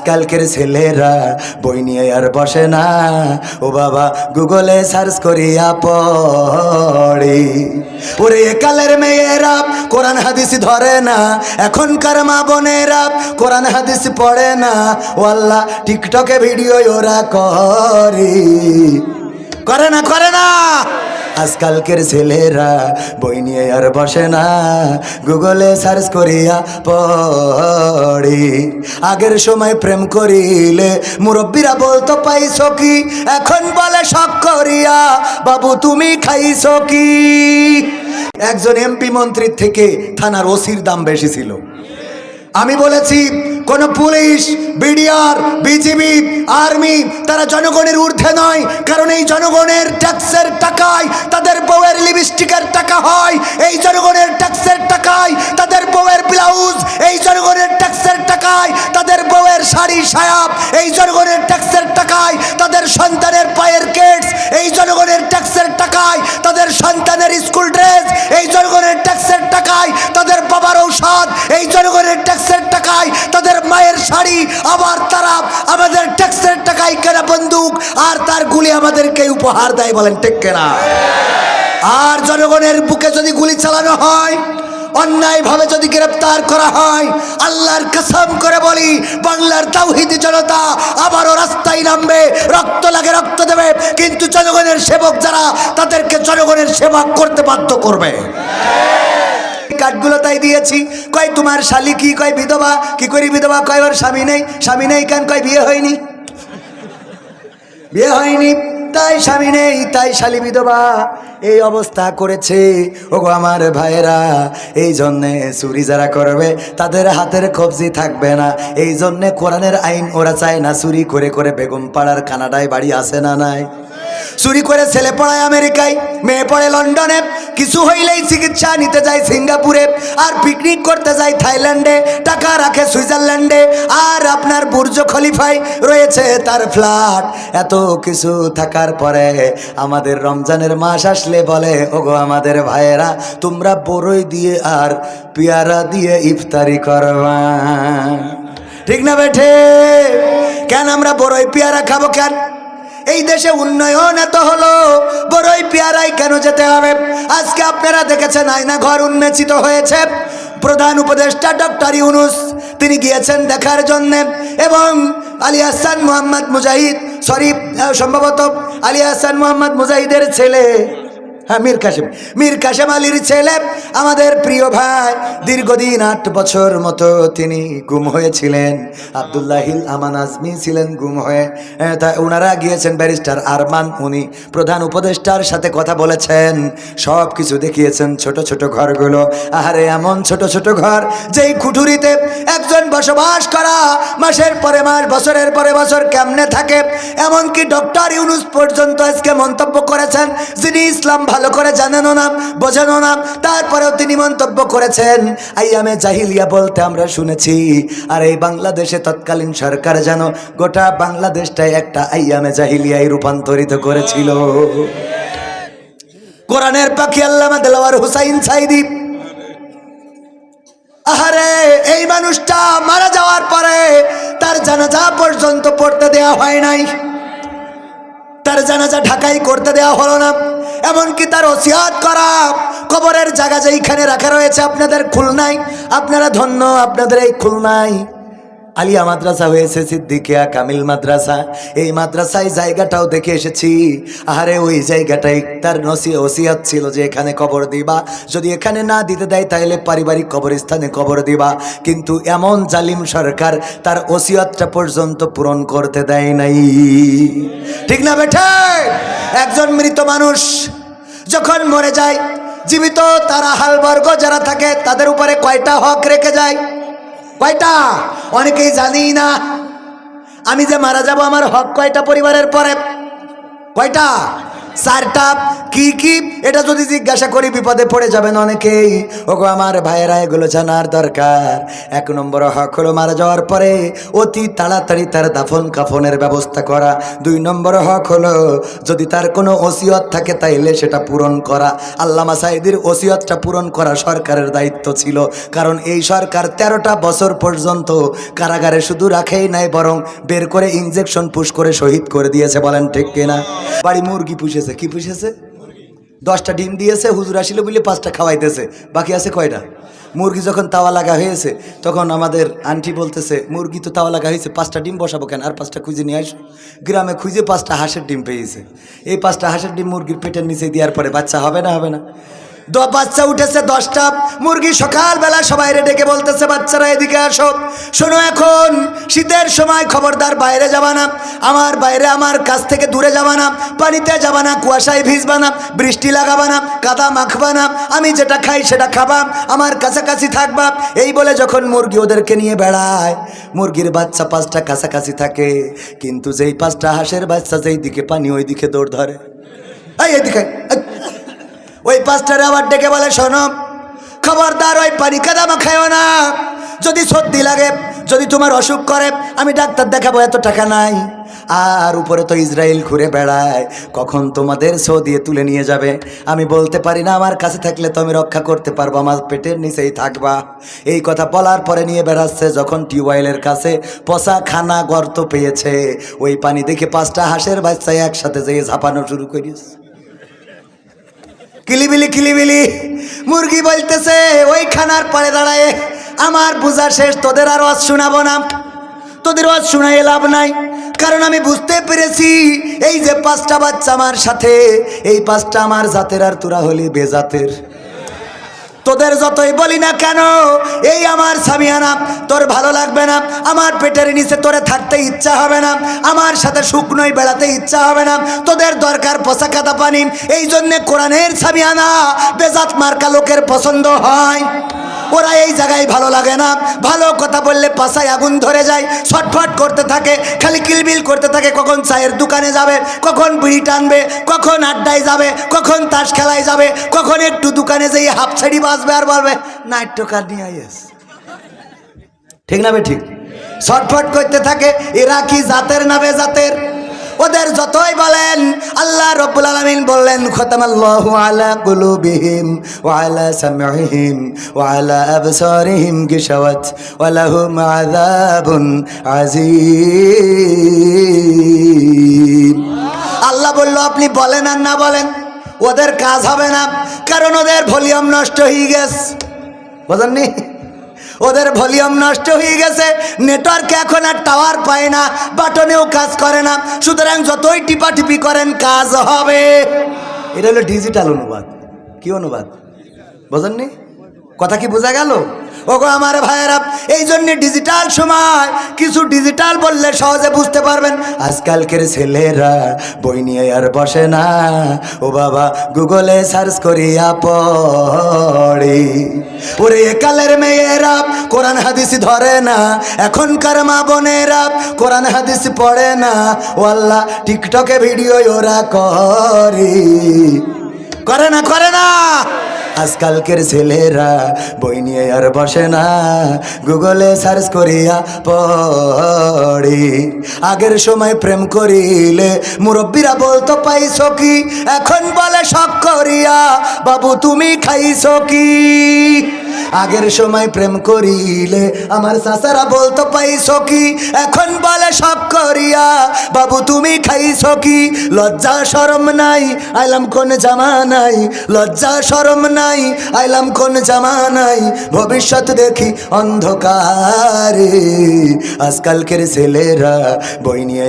আজকালকের ছেলেরা বই নিয়ে আর বসে না। ও বাবা, গুগলে সার্চ করিয়া পড়ে। ওরে একালের মেয়েরা, কোরআন হাদিস ধরে না। এখনকার মা বোনেরা, কোরআন হাদিস পড়ে না। ও আল্লাহ, টিকটকে ভিডিও ওরা করে। করে না করে না! আজকালকের ছেলেরা বই নিয়ে আর বসে না। গুগলে সার্চ করিয়া পড়ে। আগের সময় প্রেম করিলে মুরব্বীরা বলতো, পাইছো কি? এখন বলে, শখ করিয়া। বাবু, তুমি খাইছো কি? একজন এমপি মন্ত্রীর থেকে থানার ওসির দাম বেশি ছিল। আমি বলেছি, কোন পুলিশ, বিডিআর, বিজিবি, আর্মি, তারা জনগণের ঊর্ধ্বে নয়। কারণ এই জনগণের ট্যাক্সের টাকায় তাদের বউয়ের লিপস্টিকের টাকা হয়, এই জনগণের ট্যাক্সের টাকায় তাদের বউয়ের ব্লাউজ এই জনগণের ট্যাক্সের টাকায় তাদের বউয়ের শাড়ি সায়াব এই জনগণের ট্যাক্সের টাকায় তাদের সন্তানের পায়ের কেটস এই জনগণের ট্যাক্সের টাকায় তাদের সন্তানের স্কুল ড্রেস এই জনগণের ট্যাক্সের টাকায় তাদের বাবার ঔষধ, এই জনগণের ট্যাক্সের টাকায় তাদের শাড়ি, আবার তারা আমাদের ট্যাক্সের টাকায় কেনা বন্দুক, আর তার গুলি আমাদেরকে উপহার দেয় বলেন, ঠিক কেনা? আর জনগণের বুকে যদি গুলি চালানো হয়, অন্যায়ভাবে যদি গ্রেপ্তার করা হয়, আল্লাহর কসম করে বলি, বাংলার তাওহিদি জনতা আবারও রাস্তায় নামবে, রক্ত লাগে রক্ত দেবে, কিন্তু জনগণের সেবক যারা, তাদেরকে জনগণের সেবা করতে বাধ্য করবে। কাঠগুলো তাই দিয়েছি। কয়, তোমার শালি কি? কয়, বিধবা? কি করি বিধবা? কয়, ওর স্বামী নেই। স্বামী নেই কেন? কয়, বিয়ে হয়নি। বিয়ে হয়নি। তাই স্বামী নেই, তাই শালি বিধবা এই অবস্থা করেছে। ওগো আমার ভাইয়েরা, এই জন্যে চুরি যারা করবে, তাদের হাতের কবজি থাকবে না। এই জন্যে কোরআনের আইন ওরা চায় না চুরি করে করে বেগম পাড়ার কানাডায় বাড়ি আসে না নাই। চুরি করে ছেলে পড়ায় আমেরিকায়, মেয়ে পড়ে লন্ডনে। কিছু হইলেই চিকিৎসা নিতে যায় সিঙ্গাপুরে, আর পিকনিক করতে যায় থাইল্যান্ডে, টাকা রাখে সুইজারল্যান্ডে। আর আপনার বুর্জ খলিফায় রয়েছে তার ফ্ল্যাট। এত কিছু থাকার পরে আমাদের রমজানের মাস আসলে বলে, ওগো আমাদের ভাইয়েরা, তোমরা বড়ই দিয়ে আর পেয়ারা দিয়ে ইফতারি করবা। ঠিক না বেঠে? কেন আমরা বড়ই পেয়ারা খাব কেন? এই দেশে উন্নয়ন এত হলো, বড়ই পেয়ারাই কেন যেতে হবে? আজকে আপনারা দেখেছেন আয়না ঘর উন্মেচিত হয়েছে। প্রধান উপদেষ্টা ডক্টর ইউনুস, তিনি গিয়েছেন দেখার জন্যে এবং আলী হাসান মোহাম্মদ মুজাহিদ, সরি সম্ভবত আলী হাসান মোহাম্মদ মুজাহিদের ছেলে। হ্যাঁ মীর কাশেম। মীর কাশেম আলীর ছেলে, আমাদের প্রিয় ভাই, দীর্ঘদিন আট বছর মতো তিনি গুম হয়েছিলেন। আবদুল্লাহিল আমান আজমি ছিলেন গুম হয়ে তা ওনারা গিয়েছেন ব্যারিস্টার আরমান। উনি প্রধান উপদেষ্টার সাথে কথা বলেছেন, সব কিছু দেখিয়েছেন ছোট ছোট ঘরগুলো। আহারে, এমন ছোট ছোট ঘর, যেই কুঠুরিতে একজন বসবাস করা, মাসের পরে মাস, বছরের পরে বছর কেমনে থাকে? এমনকি ডক্টর ইউনুস পর্যন্ত আজকে মন্তব্য করেছেন, যিনি ইসলাম ভালো করে জানেনও না বোঝেনও না। তারপরেও তিনি মন্তব্য করেছেন, আইয়ামে জাহিলিয়া বলতে আমরা শুনেছি, আর এই বাংলাদেশে তৎকালীন সরকার যেন গোটা বাংলাদেশটাই একটা আইয়ামে জাহিলিয়ায় রূপান্তরিত করেছিল। কোরআনের পাখি আল্লামা দেলাওয়ার হুসাইন সাইদি। আহারে, এই মানুষটা মারা যাওয়ার পরে তার জানাজা পর্যন্ত পড়তে দেয়া হয় নাই। তার জানাজা ঢাকাই করতে দেওয়া হলো না। এমনকি তার ওসিয়াত করা কবরের জায়গা যেইখানে রাখা রয়েছে আপনাদের খুলনায়। আপনারা ধন্য আপনাদের এই খুলনায়। আলিয়া মাদ্রাসা হয়েছে, সিদ্দিকিয়া, কামিল মাদ্রাসা। এই মাদ্রাসায় জায়গাটাও দেখে এসেছি। আরে ওই জায়গাটাই তার নসি ওসিয়াত ছিল যে এখানে কবর দিবা। যদি এখানে না দিতে দেয়, তাহলে পারিবারিক কবরস্থানে কবর দিবা। কিন্তু এমন জালিম সরকার তার ওসিয়াতটা পর্যন্ত পূরণ করতে দেয় নাই। ঠিক না বেঠে? একজন মৃত মানুষ যখন মরে যায়, জীবিত তারা হালবর্গ যারা থাকে, তাদের উপরে কয়টা হক রেখে যায়? কয়টা? অনেকেই জানি না। আমি যে মারা যাব, আমার হক কয়টা পরিবারের পরে? কয়টা? চারটা। কি কি? এটা যদি জিজ্ঞাসা করি বিপদে পড়ে যাবেন অনেকেই। ওগো, আমার ভাইয়েরা, এগুলো জানার দরকার। এক নম্বর হক হলো মারা যাওয়ার পরে অতি তাড়াতাড়ি তার দাফন কাফনের ব্যবস্থা করা। দুই নম্বর হক হলো যদি তার কোনো ওসিয়ত থাকে তাইলে সেটা পূরণ করা। আল্লামা সাইদির ওসিয়তটা পূরণ করা সরকারের দায়িত্ব ছিল। কারণ এই সরকার তেরোটা বছর পর্যন্ত কারাগারে শুধু রাখেই নাই, বরং বের করে ইনজেকশন পুশ করে শহীদ করে দিয়েছে, বলেন ঠিক কিনা? বাড়ি মুরগি পুষেছে, কি পুষেছে? দশটা ডিম দিয়েছে, হুজুর আসিল বলে পাঁচটা খাওয়াইতেছে, বাকি আছে কয়টা? মুরগি যখন তাওয়া লাগা হয়েছে, তখন আমাদের আন্টি বলতেছে, মুরগি তো তাওয়া লাগা হয়েছে, পাঁচটা ডিম বসাবো কেন? আর পাঁচটা খুঁজে নিয়ে আসো। গ্রামে খুঁজে পাঁচটা হাঁসের ডিম পেয়েছে। এই পাঁচটা হাঁসের ডিম মুরগির পেটের নিচে দেওয়ার পরে বাচ্চা হবে না হবে না। বাচ্চা উঠেছে দশটা। মুরগি সকালবেলা সবাই ডেকে বলতেছে, বাচ্চারা, এদিকে আসো। শোনো এখন, শীতের সময় খবরদার বাইরে যাবা না। আমার বাইরে, আমার কাছ থেকে দূরে যাবা না। পানিতে যাবা না, কুয়াশায় ভিজবা না, বৃষ্টি লাগাবা না, কাদা মাখবা না। আমি যেটা খাই সেটা খাবা, আমার কাছাকাছি থাকবা। এই বলে যখন মুরগি ওদেরকে নিয়ে বেড়ায়, মুরগির বাচ্চা পাঁচটা কাছাকাছি থাকে। কিন্তু যেই পাঁচটা হাঁসের বাচ্চা, যেই দিকে পানি, ওই দিকে দৌড় ধরে। এই, এদিকে। ওই পাঁচটারে আবার ডেকে বলে, শোনো, খবরদার, ওই পানি কাদা মাখায়ও না। যদি সর্দি লাগে, যদি তোমার অসুখ করে, আমি ডাক্তার দেখাবো, এত টাকা নাই। আর উপরে তো ইসরায়েল ঘুরে বেড়ায়, কখন তোমাদের সো দিয়ে তুলে নিয়ে যাবে? আমি বলতে পারি না, আমার কাছে থাকলে তো আমি রক্ষা করতে পারব, আমার পেটের নিচেই থাকবা। এই কথা বলার পরে নিয়ে বেড়াচ্ছে, যখন টিউবওয়েলের কাছে পচা খানা গর্ত পেয়েছে। ওই পানি দেখে পাঁচটা হাঁসের বাচ্চা একসাথে যেয়ে ঝাঁপানো শুরু করিস কিলিবিলি কিলিবিলি। মুরগি বলতেছে ওই খানার পরে দাঁড়ায়, আমার বোঝা শেষ, তোদের আর ওয়াজ শোনাবো না। তোদের ওয়াজ শোনাই লাভ নাই, কারণ আমি বুঝতে পেরেছি, এই যে পাঁচটা বাচ্চা আমার সাথে, এই পাঁচটা আমার জাতের আর তোরা হলি বেজাতের। তোদের যতই বলি না কেন, এই আমার সামিয়ানা, তোর ভালো লাগবে না, আমার পেটের নিচে তোরে থাকতে ইচ্ছা হবে না, আমার সাথে শুকনোই বেড়াতে ইচ্ছা হবে না, তোদের দরকার পচা কাদা পানি এই জন্যে কোরআনের সামিয়ানা বেজাত মার্কা লোকের পছন্দ হয়। ওরা এই জায়গায় ভালো লাগে না। ভালো কথা বললে পাশায় আগুন ধরে যায়, ছটফট করতে থাকে, খালি কিলবিল করতে থাকে, কখন চায়ের দোকানে যাবে, কখন বিড়ি টানবে, কখন আড্ডায় যাবে, কখন তাস খেলায় যাবে, কখন একটু দোকানে যেয়ে হাফ ছাড়ি বাঁচবে আর বলবে নাট্যকার নিয়ে আইস। ঠিক না ঠিক? ছটফট করতে থাকে, এরা কি জাতের না বে জাতের? ওদের যতই বলেন, আল্লাহ রব্বুল আলামিন বললেন, খতামাল্লাহু আলা কুলুবিহিম ওয়া আলা সামঈহিম ওয়া আলা আবসারিহিম গিশাওয়াত আযাবুন আযীম। আল্লাহ বলল, আপনি বলেন আর না বলেন, ওদের কাজ হবে না, কারণ ওদের ভলিউম নষ্ট হয়ে গেছে। বোঝেননি? ওদের ভলিউম নষ্ট হয়ে গেছে। নেটওয়ার্কে এখন আর টাওয়ার পায় না বাটনেও কাজ করে না। সুতরাং যতই টিপাটিপি করেন, কাজ হবে। এটা হলো ডিজিটাল অনুবাদ। কি অনুবাদ? বোঝেননি? কথা কি বোঝা গেল? ওগো আমার ভাইয়েরা, এই জন্যে ডিজিটাল সময়, কিছু ডিজিটাল বললে সহজে বুঝতে পারবেন। আজকালকের ছেলেরা বই নিয়ে আর বসে না। ও বাবা, গুগলে সার্চ করিয়া পড়ে। ওরে একালের মেয়েরা, কোরআন হাদিস ধরে না। এখনকার মা বোনেরা, কোরআন হাদিস পড়ে না। ও আল্লাহ, টিকটকে ভিডিও ওরা করে। করে না করে না! আজকালকের ছেলেরা বই নিয়ে আর বসে না। গুগলে সার্চ করিয়া পড়ি। আগের সময় প্রেম করিলে মুরব্বীরা বলতো, পাইছো কি? এখন বলে সব করিয়া। বাবু, তুমি খাইছো কি? আগের সময় প্রেম করিলে আমার চাচারা বলতো, পাইছো কি? এখন বলে শখ করিয়া। বাবু, তুমি খাইছো কি? লজ্জা, শরম নাই, আইলাম কোন জামা নাই। লজ্জা, শরম নাই, আইলাম কোন জামা নাই। ভবিষ্যৎ দেখি অন্ধকারে। আজকালকের ছেলেরা বই নিয়ে